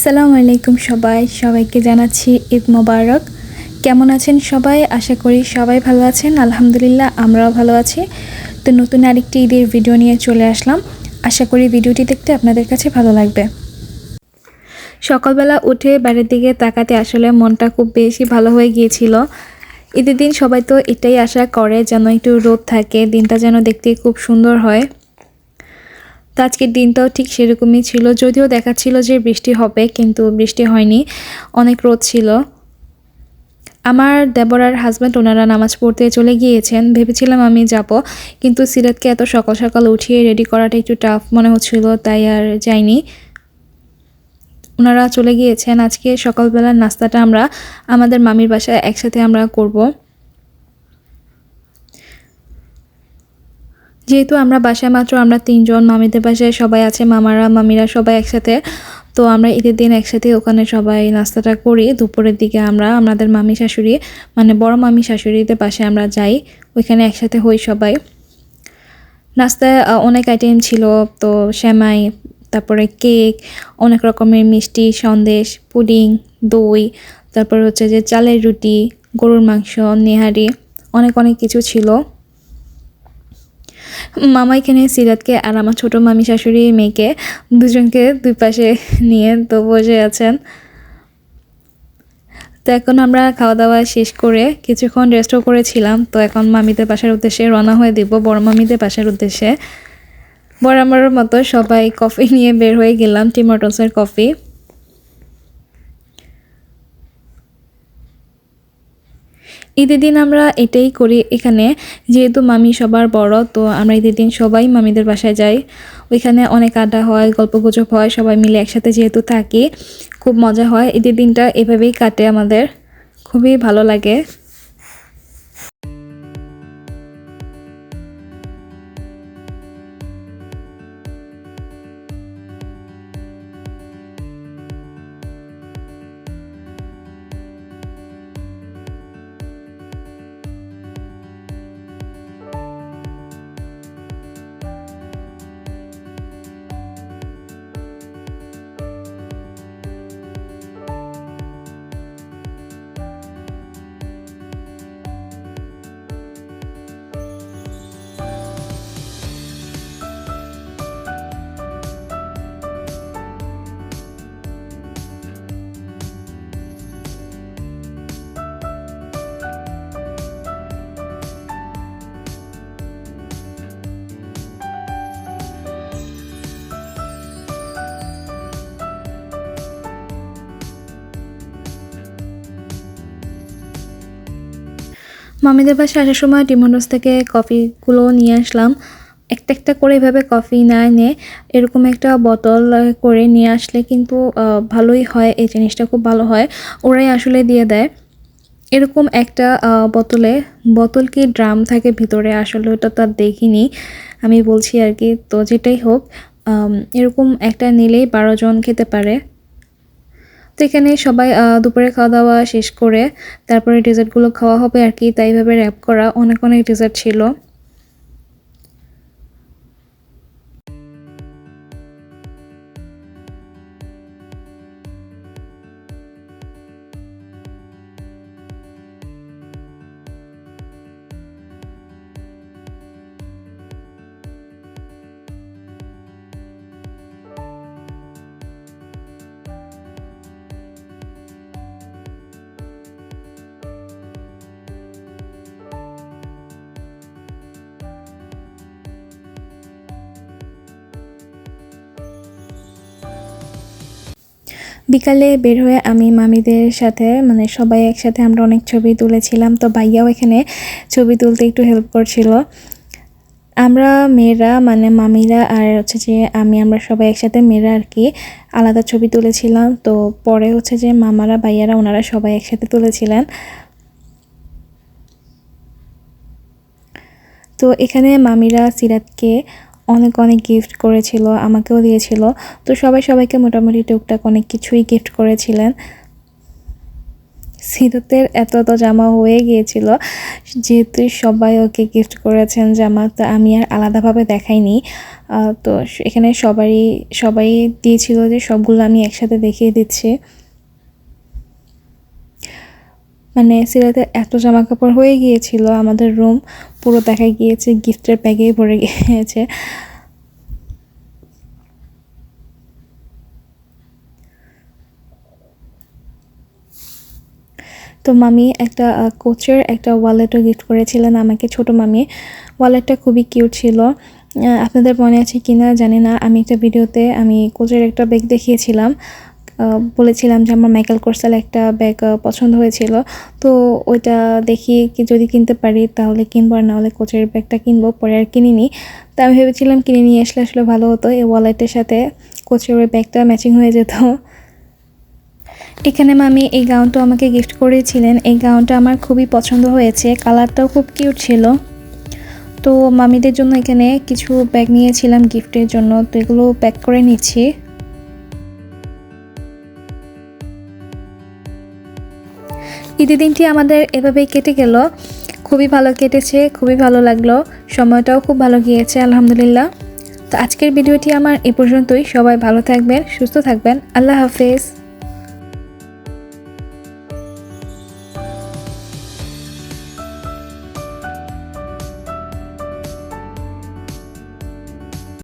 আসসালামু আলাইকুম সবাই, সবাইকে জানাচ্ছি ঈদ মোবারক। কেমন আছেন সবাই? আশা করি সবাই ভালো আছেন। আলহামদুলিল্লাহ, আমরাও ভালো আছি। তো নতুন আরেকটি ঈদের ভিডিও নিয়ে চলে আসলাম। আশা করি ভিডিওটি দেখতে আপনাদের কাছে ভালো লাগবে। সকালবেলা উঠে বাড়ির দিকে তাকাতে আসলে মনটা খুব বেশি ভালো হয়ে গিয়েছিল। ঈদের দিন সবাই তো এটাই আশা করে, যেন একটু রোদ থাকে, দিনটা যেন দেখতে খুব সুন্দর হয়। তো আজকের দিনটাও ঠিক সেরকমই ছিল। যদিও দেখাচ্ছিল যে বৃষ্টি হবে, কিন্তু বৃষ্টি হয়নি। অনেক রোদ ছিল। আমার দেবরার হাজব্যান্ড ওনারা নামাজ পড়তে চলে গিয়েছেন। ভেবেছিলাম আমি যাব, কিন্তু সিরাতকে এত সকাল সকাল উঠিয়ে রেডি করাটা একটু টাফ মনে হচ্ছিল, তাই আর যাইনি। ওনারা চলে গিয়েছেন। আজকে সকালবেলার নাস্তাটা আমরা আমাদের মামির বাসায় একসাথে আমরা করব। যেহেতু আমরা বাসায় মাত্র আমরা তিনজন, মামিদের বাসায় সবাই আছে, মামারা, মামিরা সবাই একসাথে। তো আমরা ঈদের দিন একসাথে ওখানে সবাই নাস্তাটা করি। দুপুরের দিকে আমরা, আমাদের মামি শাশুড়ি মানে বড় মামি শাশুড়িদের পাশে আমরা যাই। ওইখানে একসাথে হই সবাই। নাস্তায় অনেক আইটেম ছিল, তো শ্যামাই তারপরে কেক, অনেক রকমের মিষ্টি, সন্দেশ, পুডিং, দই, তারপর হচ্ছে যে চালের রুটি, গরুর মাংস, নেহারি, অনেক অনেক কিছু ছিল। মামা এখানে সিরাতকে আর আমার ছোটো মামি শাশুড়ি মেয়েকে দুজনকে দুই পাশে নিয়ে তো বসে আছেন। তো এখন আমরা খাওয়া দাওয়া শেষ করে কিছুক্ষণ রেস্টও করেছিলাম। তো এখন মামিদের বাসার উদ্দেশ্যে রওনা হয়ে দিব, বড় মামিদের বাসার উদ্দেশ্যে। বরাবরের মতো সবাই কফি নিয়ে বের হয়ে গেলাম টিম মটনসের কফি ঈদের দিন আমরা এটাই করি। এখানে যেহেতু মামি সবার বড়, তো আমরা ঈদের দিন সবাই মামিদের বাসায় যাই। ওইখানে অনেক আড্ডা হয় গল্প গুজব হয়, সবাই মিলে একসাথে যেহেতু থাকি, খুব মজা হয়। ঈদের দিনটা এভাবেই কাটে আমাদের। খুবই ভালো লাগে। মামিদের বাসায় আসার সময় ডিমন্ডস থেকে কফিগুলো নিয়ে আসলাম। একটা একটা করে এভাবে কফি না এনে এরকম একটা বোতল করে নিয়ে আসলে কিন্তু ভালোই হয়। এই জিনিসটা খুব ভালো হয়। ওরাই আসলে দিয়ে দেয়। এরকম একটা বোতলে, বোতল কি ড্রাম থাকে ভিতরে? আসলে ওটা তো আর দেখিনি। আমি বলছি আর কি, তো যেটাই হোক এরকম একটা নিলেই বারো জন খেতে পারে। তো এখানে সবাই দুপুরে খাওয়া দাওয়া শেষ করে তারপরে ডেজার্টগুলো খাওয়া হবে আর কি তাইভাবে র্যাপ করা অনেক অনেক ডেজার্ট ছিল। বিকালে বের হয়ে আমি মামিদের সাথে মানে সবাই একসাথে আমরা অনেক ছবি তুলেছিলাম, তো ভাইয়াও এখানে ছবি তুলতে একটু হেল্প করছিল। আমরা মেয়েরা মানে মামিরা আর হচ্ছে যে আমি, আমরা সবাই একসাথে মেয়েরা আর কি আলাদা ছবি তুলেছিলাম, তো পরে হচ্ছে যে মামারা, ভাইয়ারা ওনারা সবাই একসাথে তুলেছিলেন। তো এখানে মামিরা, সিরাতকে অনেক অনেক গিফট করেছিল, আমাকেও দিয়েছিল। তো সবাই সবাইকে মোটামুটি টুকটাক অনেক কিছুই গিফট করেছিলেন। সিরাতের এত এত জামা হয়ে গিয়েছিল, যেহেতু সবাই ওকে গিফট করেছেন জামা, তো আমি আর আলাদাভাবে দেখাইনি। তো এখানে সবাই সবাই দিয়েছিল যে সবগুলো আমি একসাথে দেখিয়ে দিচ্ছি। মানে সিরাতের এত জামা কাপড় হয়ে গিয়েছিল আমাদের রুম পুরো দেখা গিয়েছে, গিফটের ব্যাগেই ভরে গিয়েছে। তো মামি একটা কোচের একটা ওয়ালেটও গিফট করেছিলেন আমাকে, ছোট মামি। ওয়ালেটটা খুবই কিউট ছিল। আপনাদের মনে আছে কি না জানি না। আমি একটা ভিডিওতে আমি কোচের একটা ব্যাগ দেখিয়েছিলাম। বলেছিলাম যে আমার মাইকেল কোর্সাল একটা ব্যাগ পছন্দ হয়েছিল। তো ওইটা দেখি কি যদি কিনতে পারি, তাহলে কিনবো আর নাহলে কোচের ব্যাগটা কিনবো, পরে আর কিনিনি। তা আমি ভেবেছিলাম কিনে নিয়ে আসলে আসলে ভালো হতো, এই ওয়ালেটের সাথে কোচের ওই ব্যাগটা ম্যাচিং হয়ে যেত। এখানে মামি এই গাউনটা আমাকে গিফট করেছিলেন। এই গাউনটা আমার খুবই পছন্দ হয়েছে কালারটাও খুব কিউট ছিল। তো মামিদের জন্য এখানে কিছু ব্যাগ নিয়েছিলাম গিফটের জন্য, তো এগুলো প্যাক করে নিচ্ছি। ঈদের দিনটি আমাদের এভাবেই কেটে গেল। খুবই ভালো কেটেছে, খুবই ভালো লাগল। সময়টাও খুব ভালো গিয়েছে, আলহামদুলিল্লাহ। তো আজকের ভিডিওটি আমার এ পর্যন্তই। সবাই ভালো থাকবেন, সুস্থ থাকবেন। আল্লাহ হাফেজ।